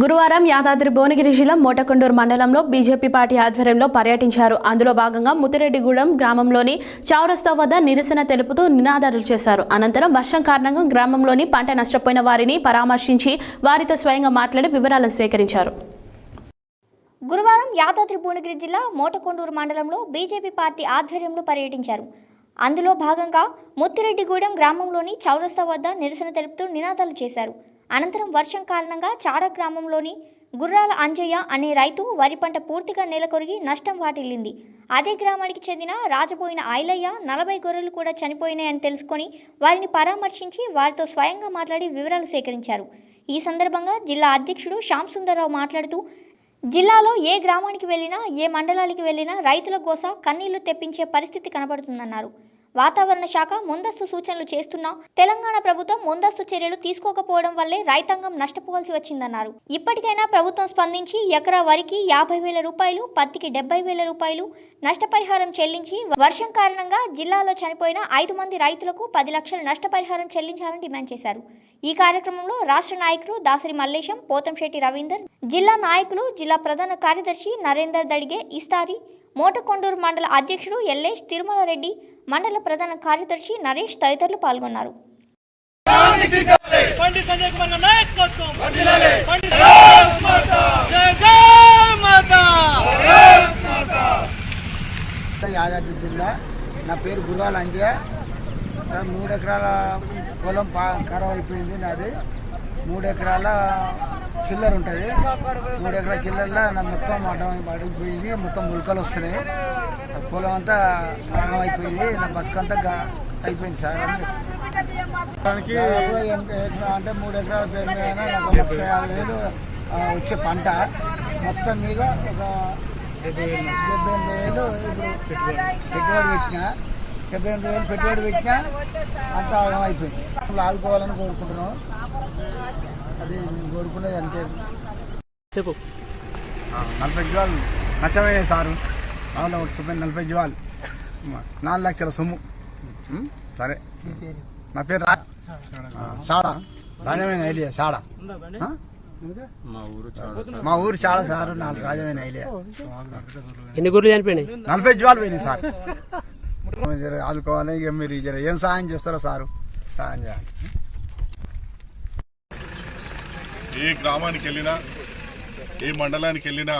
గురువారం యాదాద్రి భువనగిరి జిల్లా మోటకొండూరు మండలంలో బీజేపీ పార్టీ ఆధ్వర్యంలో పర్యటించారు. అందులో భాగంగా ముతిరెడ్డిగూడెం గ్రామంలోని చౌరస్తా వద్ద నిరసన తెలుపుతూ నినాదాలు చేశారు. అనంతరం వర్షం కారణంగా గ్రామంలోని పంట నష్టపోయిన వారిని పరామర్శించి వారితో స్వయంగా మాట్లాడి వివరాలను స్వీకరించారు గురువారం యాదాద్రి భువనగిరి జిల్లా మోటకొండూరు మండలంలో బీజేపీ పార్టీ ఆధ్వర్యంలో పర్యటించారు. అందులో భాగంగా ముత్తిరెడ్డిగూడెం గ్రామంలోని చౌరస్తా వద్ద నిరసన తెలుపుతూ నినాదాలు చేశారు. అనంతరం వర్షం కారణంగా చాడ గ్రామంలోని గుర్రాల అంజయ్య అనే రైతు వరి పంట పూర్తిగా నెలకొరిగి నష్టం వాటిల్లింది. అదే గ్రామానికి చెందిన రాజపోయిన ఐలయ్య నలభై గొర్రెలు కూడా చనిపోయినాయని తెలుసుకొని వారిని పరామర్శించి వారితో స్వయంగా మాట్లాడి వివరాలు సేకరించారు. ఈ సందర్భంగా జిల్లా అధ్యక్షుడు శ్యామ్ సుందర్రావు మాట్లాడుతూ జిల్లాలో ఏ గ్రామానికి వెళ్ళినా ఏ మండలానికి వెళ్ళినా రైతుల గోస కన్నీళ్ళు తెప్పించే పరిస్థితి కనబడుతుందన్నారు. వాతావరణ శాఖ ముందస్తు సూచనలు చేస్తున్నా తెలంగాణ ప్రభుత్వం ముందస్తు చర్యలు తీసుకోకపోవడం వల్లే రైతాంగం నష్టపోవాల్సి వచ్చిందన్నారు. ఇప్పటికైనా ప్రభుత్వం స్పందించి ఎకరా వరికి యాభై వేల రూపాయలు పత్తికి డెబ్బై వేల రూపాయలు నష్టపరిహారం చెల్లించి వర్షం కారణంగా జిల్లాలో చనిపోయిన ఐదు మంది రైతులకు పది లక్షల నష్టపరిహారం చెల్లించాలని డిమాండ్ చేశారు. ఈ కార్యక్రమంలో రాష్ట్ర నాయకులు దాసరి మల్లేశం పోతంశెట్టి రవీందర్ జిల్లా నాయకులు జిల్లా ప్రధాన కార్యదర్శి నరేందర్ దడిగే ఇస్తారి మోటకొండూరు మండల అధ్యక్షుడు ఎల్లేష్ తిరుమల రెడ్డి మండల ప్రధాన కార్యదర్శి నరేష్ తదితరులు పాల్గొన్నారు. పండిత్ సంజయ్ కుమార్ గారి నాయకత్వం. పండిత్ జై జై మాతా. యాదాద్రి జిల్లా. నా పేరు గుర్రాల అంజయ్య. సార్ మూడు ఎకరాల పొలం పా ఖరాబ్ అయిపోయింది నాది. మూడు ఎకరాల చిల్లర ఉంటుంది. మూడు ఎకరాల చిల్లరలో నా మొత్తం అడ్డం అడిగిపోయింది మొత్తం ములకలు వస్తున్నాయి. పొలం అంతా అడ్డం అయిపోయింది నా బతుకంతా అయిపోయింది సార్. అని దానికి అంటే మూడు ఎకరాల పేరు మీద నాకు లక్ష యాభై వేలు వచ్చే పంట. మొత్తం మీద ఒక డెబ్బై ఎనిమిది వేలు ఇప్పుడు పెట్టుబడి పెట్టిన. డెబ్బై ఎనిమిది వేలు పెట్టుబడి పెట్టినా అంతా ఆగం అయిపోయింది. ఆదుకోవాలని కోరుకుంటున్నాం. అది నేను కోరుకునేది అంతే. చెప్పు. నలభై జీవాలు నష్టమైనాయి సారు. అవును తొమ్మిది నలభై జీవాలు. నాలుగు లక్షల సొమ్ము? సరే. నా పేరు రా సాడా రాజమైన ఐలియా సాడా? మా ఊరు చాలా సారు నాలుగు రాజమైన ఐలియా. ఎన్ని గొర్రెలు చనిపోయినాయి? నలభై జీవాలు పోయినాయి సార్. జర ఆదుకోవాలి ఇక మీరు ఏం సహాయం చేస్తారో సారు. సహాయం చేయాలి. ఏ గ్రామానికి వెళ్ళినా ఏ మండలానికి వెళ్ళినా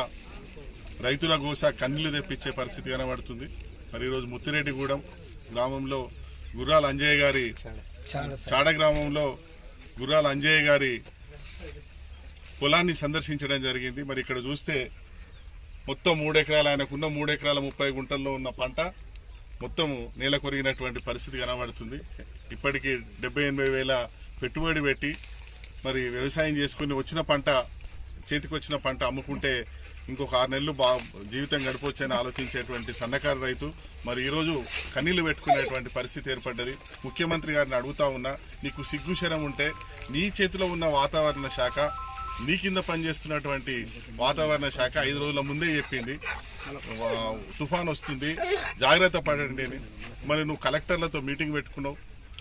రైతుల గోస కన్నీళ్ళు తెప్పించే పరిస్థితి కనబడుతుంది. మరి ఈరోజు ముత్తిరెడ్డిగూడెం గ్రామంలో గుర్రాల అంజయ్య గారి చాడ గ్రామంలో గుర్రాల అంజయ్య గారి పొలాన్ని సందర్శించడం జరిగింది. మరి ఇక్కడ చూస్తే మొత్తం మూడెకరాల ఆయనకున్న మూడెకరాల ముప్పై గుంటల్లో ఉన్న పంట మొత్తం నేల కొరిగినటువంటి పరిస్థితి కనబడుతుంది. ఇప్పటికీ డెబ్బై ఎనభై వేల పెట్టుబడి పెట్టి మరి వ్యవసాయం చేసుకుని వచ్చిన పంట చేతికి వచ్చిన పంట అమ్ముకుంటే ఇంకొక ఆరు నెలలు బా జీవితం గడపవచ్చని ఆలోచించేటువంటి సన్నకారు రైతు. మరి ఈరోజు కన్నీళ్ళు పెట్టుకునేటువంటి పరిస్థితి ఏర్పడ్డది. ముఖ్యమంత్రి గారిని అడుగుతా ఉన్నా నీకు సిగ్గుశరం ఉంటే నీ చేతిలో ఉన్న వాతావరణ శాఖ నీ కింద పనిచేస్తున్నటువంటి వాతావరణ శాఖ ఐదు రోజుల ముందే చెప్పింది. తుఫాన్ వస్తుంది. జాగ్రత్త పడండి అని. మరి నువ్వు కలెక్టర్లతో మీటింగ్ పెట్టుకున్నావు.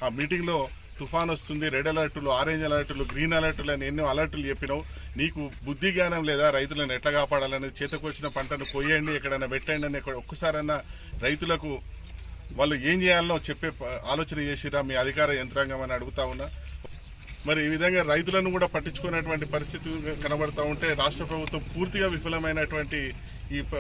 ఆ మీటింగ్లో తుఫాన్ వస్తుంది రెడ్ అలర్టులు ఆరెంజ్ అలర్టులు గ్రీన్ అలర్టులు అని ఎన్నో అలర్టులు చెప్పినావు. నీకు బుద్ధి జ్ఞానం లేదా? రైతులను ఎట్లా కాపాడాలని చేతకొచ్చిన పంటను కొయ్యండి ఎక్కడైనా పెట్టండి అని ఎక్కడ ఒక్కసారన్నా రైతులకు వాళ్ళు ఏం చేయాలనో చెప్పే ఆలోచన చేసిరా మీ అధికార యంత్రాంగం అని అడుగుతా ఉన్నా. మరి ఈ విధంగా రైతులను కూడా పట్టించుకునేటువంటి పరిస్థితి కనబడతా ఉంటే రాష్ట్ర ప్రభుత్వం పూర్తిగా విఫలమైనటువంటి ఈ